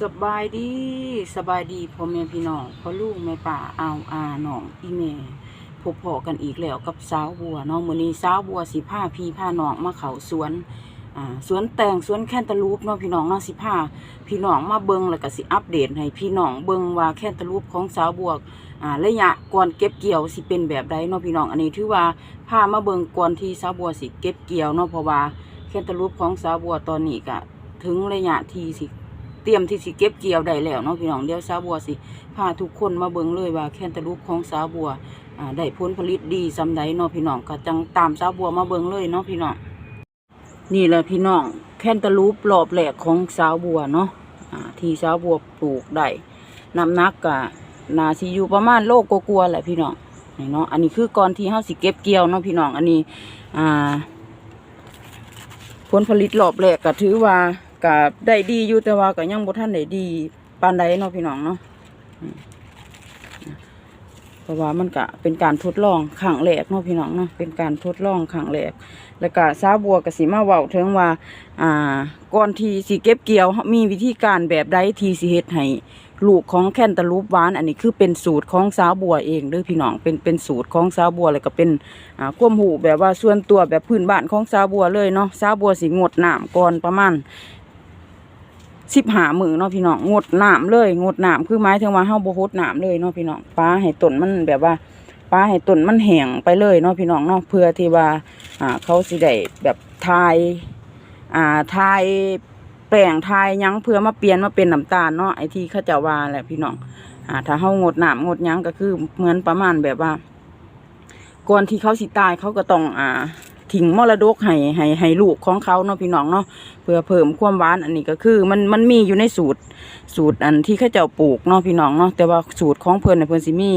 สบายดีสบายดีพ่อแม่พี่น้องพ่อลูกแม่ป่าเอาอาน้องอีแม่พบพอกันอีกแล้วกับสาวบัวเนาะมื้อนี้สาวบัวสิพาพี่พาน้องมาเขาสวนอ่าสวนแตงสวนแคนตาลูปเนาะพี่น้องเนาะสิพาพี่น้องมาเบิ่งแล้วก็สิอัปเดตให้พี่น้องเบิ่งว่าแคนตาลูปของสาวบัวอ่าระยะก่อนเก็บเกี่ยวสิเป็นแบบใดเนาะพี่น้องอันนี้ถือว่าพามาเบิ่งก่อนที่สาวบัวสิเก็บเกี่ยวเนาะเพราะว่าแคนตาลูปของสาวบัวตอนนี้ก็ถึงระยะที่สิ เตรียมที่สิเก็บเกี่ยวได้แล้วเนาะพี่น้องเดี๋ยวสาวบัวสิพาทุกคนมาเบิ่งเลยว่าแคนตาลูปของสาวบัวได้ผลผลิตดีซำใดเนาะพี่น้องก็จังตามสาวบัวมาเบิ่งเลยเนาะพี่น้องนี่แหละพี่น้องแคนตาลูปรอบแรกของสาวบัวเนาะที่สาวบัวปลูกได้น้ำนักก็น่าสิอยู่ประมาณโลกกลัวๆแหละพี่น้องนี่เนาะอันนี้คือก่อนที่เฮาสิเก็บเกี่ยวเนาะพี่น้องอันนี้อ่าผลผลิตรอบแรกก็ถือว่า ก็ได้ดีอยู่แต่ว่าก็ยังบ่ทันได้ดีปานใดเนาะพี่น้องเนาะเพราะว่ามันก็เป็นการทดลองครั้งแรกเนาะพี่น้องเนาะเป็นการทดลองครั้งแรกแล้วก็สาวบัวก็สิมาเว้าถึงว่า อ่าก่อนทีสิเก็บเกี่ยวมีวิธีการแบบใดทีสิเฮ็ดให้ลูกของแคนตาลูปหวาน อันนี้คือเป็นสูตรของสาวบัวเองเด้อพี่น้องเป็นเป็นสูตรของสาวบัวแล้วก็เป็นอ่าควมหูแบบว่าส่วนตัวแบบพื้นบ้านของสาวบัวเลยเนาะสาวบัวสิงดน้ำก่อนประมาณ สิบหามือเนาะพี่น้องงดหน้ำเลยงดหน้ำคือหมายถึงว่าเฮาบ่ฮดน้ำเลยเนาะพี่น้องปลาให้ต้นมันแบบว่าปลาให้ต้นมันแห้งไปเลยเนาะพี่น้องเนาะเพื่อที่ว่าอ่าเขาสิได้แบบทายอ่าทายแป้งทายยังเพื่อมาเปลี่ยนมาเป็นน้ำตาลเนาะไอที่เขาเจะว่าแหละพี่น้องอ่าถ้าเฮางดหน้ำงดยังก็คือเหมือนประมาณแบบว่าก่อนที่เขาสิตายเขาก็ต้องอ่า ทิ้งมรดกให้ให้ให้ลูกของเขาเนาะพี่น้องเนาะเพื่อเพิ่มความหวานอันนี้ก็คือ มันมันมีอยู่ในสูตรสูตรอันที่เขาเจ้าปลูกเนาะพี่น้องเนาะแต่ว่าสูตรของเพิ่นน่ะเพิ่นสิมี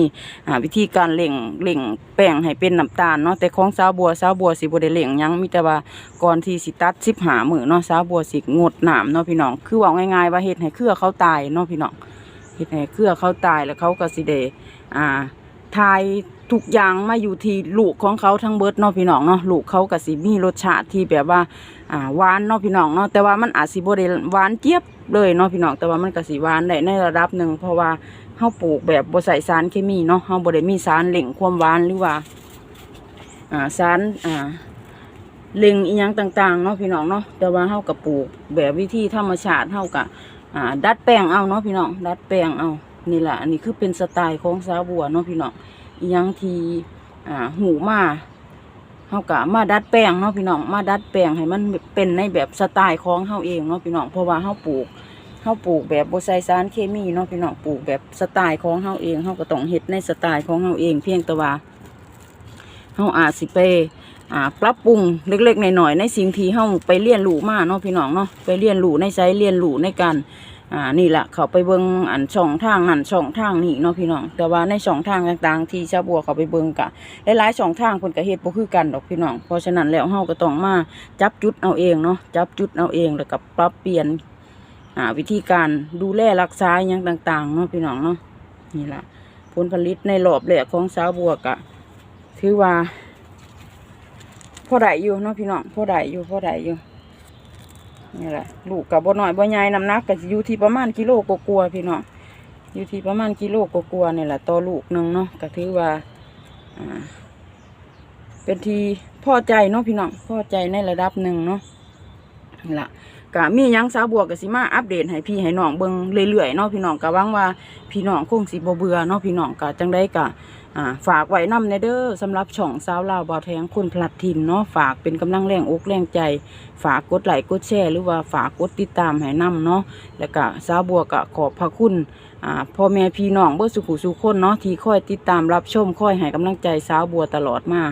อ่าวิธีการเล่งเล่งแป้งให้เป็นน้ำตาลเนาะแต่ของสาวบัวสาวบัวสิบ่ได้เล่งยังมีแต่ว่าก่อนที่สิตัด15มื้อเนาะสาวบัวสิงดหน้ำเนาะพี่น้องคือว่าง่ายๆว่าเฮ็ดให้เครือเขาตายเนาะพี่น้องเฮ็ดให้เครือเขาตายแล้วเขาก็สิได้อ่า ทายทุกอย่างมาอยู่ที่ลูกของเขาทั้งเบิดเนาะพี่น้องเนาะลูกเขาก็สิมีรสชาติที่แบบว่าอ่าหวานเนาะพี่น้องเนาะแต่ว่ามันอาจสิบ่ได้หวานเจี๊ยบเลยเนาะพี่น้องแต่ว่ามันก็สิหวานได้ในระดับหนึ่งเพราะว่าเฮาปลูกแบบบ่ใส่สารเคมีเนาะเฮาบ่ได้มีสารเล่งความหวานหรือว่าอ่าสารอ่าเล็งอีหยังต่างๆเนาะพี่น้องเนาะแต่ว่าเฮาก็ปลูกแบบวิธีธรรมชาติเฮาก็อ่าดัดแปลงเอาเนาะพี่น้องดัดแปลงเอา นี่แหละอันนี้คือเป็นสไตล์ของสาวบัวเนาะพี่น้องยังทีอ่าหูมาเฮากะมาดัดแปลงเนาะพี่น้องมาดัดแปลงให้มันเป็นในแบบสไตล์ของเฮาเองเนาะพี่น้องเพราะว่าเฮาปลูกเฮาปลูกแบบบ่ใส่สารเคมีเนาะพี่น้องปลูกแบบสไตล์ของเฮาเองเฮาก็ต้องเฮ็ดในสไตล์ของเฮาเอง เพียงแต่ว่าเฮาอาจสิไปอ่าปรับปรุงเล็กๆหน่อยๆในสิ่งที่เฮาไปเรียนรู้มาเนาะพี่น้องเนาะไปเรียนรู้ในใจเรียนรู้ในการ อ่านี่แหละเขาไปเบิงอันช่องทางนั่นช่องทางนี่เนาะพี่น้อง แต่ว่าในช่องทางต่างๆ ที่ชาวบัวเขาไปเบิงกะหลายๆช่องทางคนก็เฮ็ดบ่คือกันดอกพี่น้อง เพราะฉะนั้นแล้วเฮาก็ต้องมาจับจุดเอาเองเนาะจับจุดเอาเองแล้วก็ปรับเปลี่ยนอ่าวิธีการดูแลรักษาอหยังต่างๆเนาะพี่น้องเนาะนี่แหละผลผลิตในรอบแรกของสาวบัวกะถือว่าพอได้อยู่เนาะพี่น้องพอได้อยู่พอได้อยู่ นี่แหละลูกกับบ่น้อยบ่ใหญ่น้ำหนักก็อยู่ที่ประมาณกิโลกกลัวๆพี่น้องอยู่ที่ประมาณกิโลกกลัวาๆนี่แหละต่อลูกหนึ่งเนาะก็ถือว่าเป็นทีพ่อใจเนาะพี่น้องพ่อใจในระดับหนึ่งเนาะนี่ละก็มียังสาวบวก็สิมาอัปเดตให้พี่ให้น้องเบิ่งเรื่อยๆเนาะพี่น้องก็หวังว่าพี่น้องคงสิบ่เบื่อเนาะพี่น้องก็จังได้ก็ อ่าฝากไว้นำในเด้อสำหรับช่องสาวลาวบ่าวแทงคนพลัดถิ่นเนาะฝากเป็นกำลังแรงอกแรงใจ ฝากกดไลค์กดแชร์หรือว่าฝากกดติดตามให้นํเนาะแล้วก็สาวบัวก็ขอบพระคุณอ่าพ่อแม่พี่น้องเบอร์สุขุสุขคนเนาะที่คอยติดตามรับชมคอยให้กำลังใจสาวบัวตลอดมา